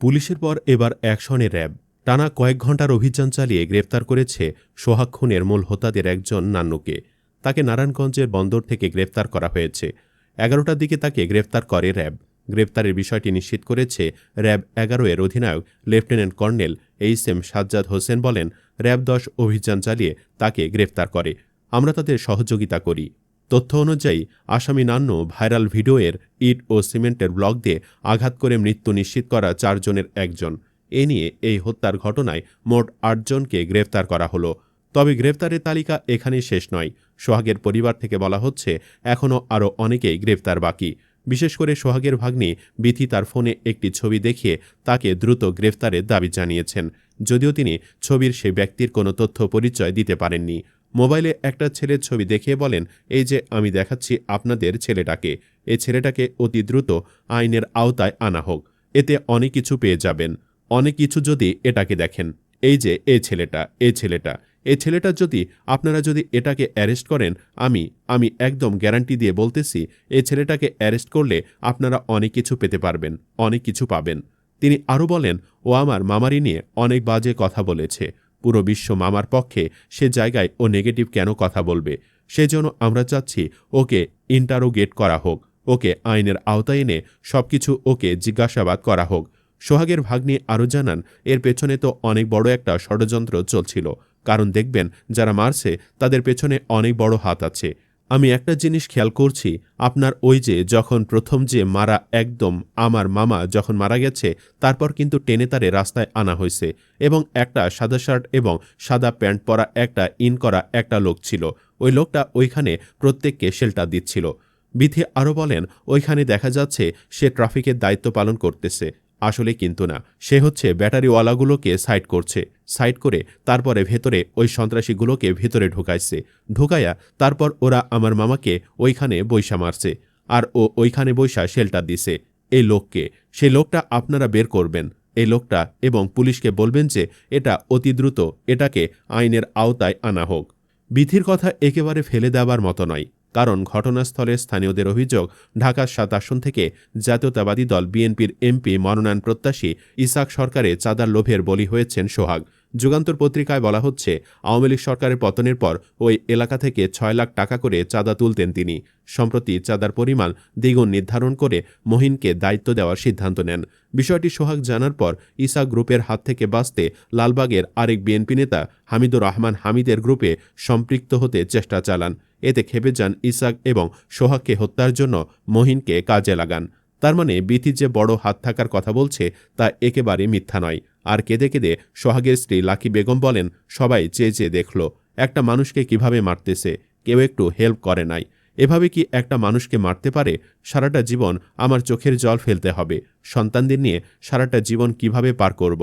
পুলিশের পর এবার অ্যাকশনে র্যাব। টানা কয়েক ঘণ্টার অভিযান চালিয়ে গ্রেপ্তার করেছে সোহাগ খুনের মূল হোতাদের একজন নান্নুকে। তাকে নারায়ণগঞ্জের বন্দর থেকে গ্রেপ্তার করা হয়েছে। এগারোটার দিকে তাকে গ্রেপ্তার করে র্যাব। গ্রেপ্তারের বিষয়টি নিশ্চিত করেছে র্যাব এগারো এর অধিনায়ক lieutenant colonel H M Sajjad Hossain বলেন, র্যাব দশ অভিযান চালিয়ে তাকে গ্রেপ্তার করে। আমরা তাদের সহযোগিতা করি। তথ্য অনুযায়ী, আসামি নান্নু ভাইরাল ভিডিওয়ের ইট ও সিমেন্টের ব্লক দিয়ে আঘাত করে মৃত্যু নিশ্চিত করা চারজনের একজন। এ নিয়ে এই হত্যার ঘটনায় মোট আটজনকে গ্রেফতার করা হলো। তবে গ্রেফতারের তালিকা এখানেই শেষ নয়। সোহাগের পরিবার থেকে বলা হচ্ছে এখনও আরও অনেকেই গ্রেফতার বাকি। বিশেষ করে সোহাগের ভাগ্নি বিথি তার ফোনে একটি ছবি দেখিয়ে তাকে দ্রুত গ্রেফতারের দাবি জানিয়েছেন। যদিও তিনি ছবির সে ব্যক্তির কোনো তথ্য পরিচয় দিতে পারেননি। মোবাইলে একটা ছেলের ছবি দেখিয়ে বলেন, এই যে, আমি দেখাচ্ছি আপনাদের ছেলেটাকে। এ ছেলেটাকে অতি দ্রুত আইনের আওতায় আনা হোক। এতে অনেক কিছু পেয়ে যাবেন। অনেক কিছু যদি এটাকে দেখেন। এই যে, এ ছেলেটা এ ছেলেটা। এ ছেলেটা যদি, আপনারা যদি এটাকে অ্যারেস্ট করেন, আমি আমি একদম গ্যারান্টি দিয়ে বলতেছি, এ ছেলেটাকে অ্যারেস্ট করলে আপনারা অনেক কিছু পেতে পারবেন, অনেক কিছু পাবেন। তিনি আরও বলেন, ও আমার মামারি নিয়ে অনেক বাজে কথা বলেছে। পুরো বিশ্ব মামার পক্ষে সে জায়গায় ও নেগেটিভ কেন কথা বলবে? সেজন্য আমরা চাচ্ছি ওকে ইন্টারোগেট করা হোক, ওকে আইনের আওতায় এনে সবকিছু ওকে জিজ্ঞাসাবাদ করা হোক। সোহাগের ভাগ্নি আরও জানান, এর পেছনে তো অনেক বড় একটা ষড়যন্ত্র চলছিল। কারণ দেখবেন, যারা মারছে, তাদের পেছনে অনেক বড় হাত আছে। আমি একটা জিনিস খেয়াল করছি, আপনার ওই যে যখন প্রথম যে মারা একদম আমার মামা যখন মারা গেছে, তারপর কিন্তু টেনে তারে রাস্তায় আনা হয়েছে এবং একটা সাদা শার্ট এবং সাদা প্যান্ট পরা একটা ইন করা একটা লোক ছিল। ওই লোকটা ওইখানে প্রত্যেককে শেল্টার দিচ্ছিল। বিথি আরও বলেন, ওইখানে দেখা যাচ্ছে সে ট্রাফিকের দায়িত্ব পালন করতেছে। আসলে কিন্তু না। সে হচ্ছে ব্যাটারিওয়ালাগুলোকে সাইড করছে। সাইড করে তারপরে ভেতরে ওই সন্ত্রাসীগুলোকে ভেতরে ঢুকাইছে। ঢুকাইয়া তারপর ওরা আমার মামাকে ওইখানে বৈশা মারছে। আর ও ওইখানে বৈশা শেল্টার দিছে। এই লোককে। সেই লোকটা আপনারা বের করবেন। এই লোকটা এবং পুলিশকে বলবেন যে এটা অতি দ্রুত এটাকে আইনের আওতায় আনা হোক। বিধির কথা একেবারে ফেলে দেওয়ার মতো নয়। কারণ ঘটনাস্থলে স্থানীয়দের অভিযোগ, ঢাকার সাত আসন থেকে জাতীয়তাবাদী দল বিএনপির এমপি মনোনয়ন প্রত্যাশী ইসাক সরকারে চাঁদার লোভের বলি হয়েছেন সোহাগ। যুগান্তর পত্রিকায় বলা হচ্ছে, আওয়ামী লীগ সরকারের পতনের পর ওই এলাকা থেকে ছয় লাখ টাকা করে চাঁদা তুলতেন তিনি। সম্প্রতি চাঁদার পরিমাণ দ্বিগুণ নির্ধারণ করে মহিনকে দায়িত্ব দেওয়ার সিদ্ধান্ত নেন। বিষয়টি সোহাগ জানার পর ইসা গ্রুপের হাত থেকে বাঁচতে লালবাগের আরেক বিএনপি নেতা হামিদুর রহমান হামিদের গ্রুপে সম্পৃক্ত হতে চেষ্টা চালান। এতে খেপে যান ইসাক এবং সোহাগকে হত্যার জন্য মহিনকে কাজে লাগান। তার মানে বিথির যে বড় হাত থাকার কথা বলছে, তা একেবারে মিথ্যা নয়। আর কেঁদে কেঁদে সোহাগের স্ত্রী লাকি বেগম বলেন, সবাই চেয়ে চেয়ে দেখল। একটা মানুষকে কীভাবে মারতেছে? কেউ একটু হেল্প করে নাই। এভাবে কি একটা মানুষকে মারতে পারে? সারাটা জীবন আমার চোখের জল ফেলতে হবে। সন্তানদের নিয়ে সারাটা জীবন কীভাবে পার করব?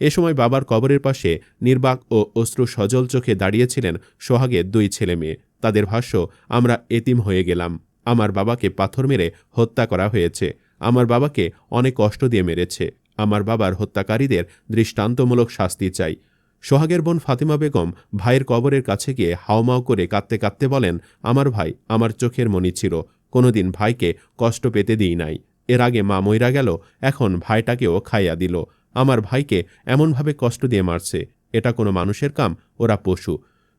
এ সময় বাবার কবরের পাশে নির্বাক ও অশ্রু সজল চোখে দাঁড়িয়েছিলেন সোহাগের দুই ছেলে মেয়ে। তাদের ভাষ্য, আমরা এতিম হয়ে গেলাম। আমার বাবাকে পাথর মেরে হত্যা করা হয়েছে। আমার বাবাকে অনেক কষ্ট দিয়ে মেরেছে। আমার বাবার হত্যাকারীদের দৃষ্টান্তমূলক শাস্তি চাই। সোহাগের বোন ফাতিমা বেগম ভাইয়ের কবরের কাছে গিয়ে হাওমাও করে কাঁদতে কাঁদতে বলেন, আমার ভাই আমার চোখের মনি ছিল, কোনোদিন ভাইকে কষ্ট পেতে দিই নাই। এর আগে মা মইরা গেল, এখন ভাইটাকেও খাইয়া দিল। আমার ভাইকে এমনভাবে কষ্ট দিয়ে মারছে, এটা কোনো মানুষের কাম, ওরা পশু।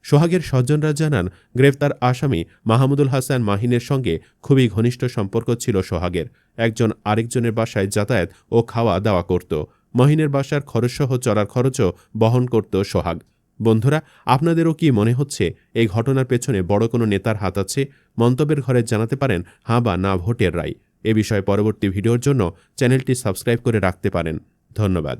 সোহাগের স্বজনরা জানান গ্রেফতার আসামি মাহমুদুল হাসান মাহিনের সঙ্গে খুবই ঘনিষ্ঠ সম্পর্ক ছিল সোহাগের। একজন আরেকজনের বাসায় যাতায়াত ও খাওয়া দাওয়া করত। মহিনের বাসার খরচসহ চড়ার খরচও বহন করত সোহাগ। বন্ধুরা, আপনাদেরও কি মনে হচ্ছে এই ঘটনার পেছনে বড় কোনো নেতার হাত আছে? মন্তব্যের ঘরে জানাতে পারেন হাঁ বা না ভোটের রায়। এ বিষয়ে পরবর্তী ভিডিওর জন্য চ্যানেলটি সাবস্ক্রাইব করে রাখতে পারেন। ধন্যবাদ।